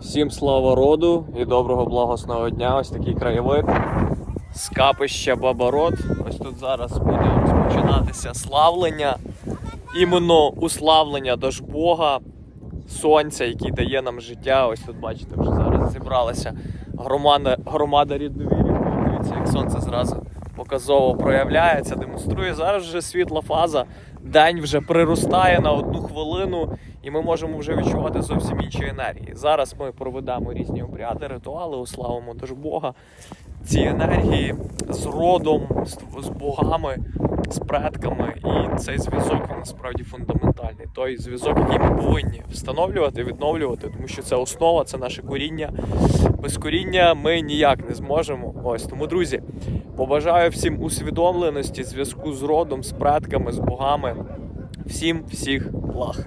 Всім слава роду і доброго благосного дня. Ось такий краєвид. Скапище Бабарод. Ось тут зараз буде розпочинатися славлення. Іменно уславлення Дожбога, сонця, який дає нам життя. Ось тут бачите, вже зараз зібралася громада, громада рідновірів. Дивіться, як сонце зразу показово проявляється, демонструє. Зараз вже світла фаза, день вже приростає на хвилину, і ми можемо вже відчувати зовсім інші енергії. Зараз ми проведемо різні обряди, ритуали, уславимо Дожбога. Ці енергії з родом, з, з богами, з предками, і цей зв'язок він насправді фундаментальний. Той зв'язок, який ми повинні встановлювати, відновлювати, тому що це основа, це наше коріння. Без коріння ми ніяк не зможемо. Ось тому, друзі, побажаю всім усвідомленості, зв'язку з родом, з предками, з богами. Всім всіх благ.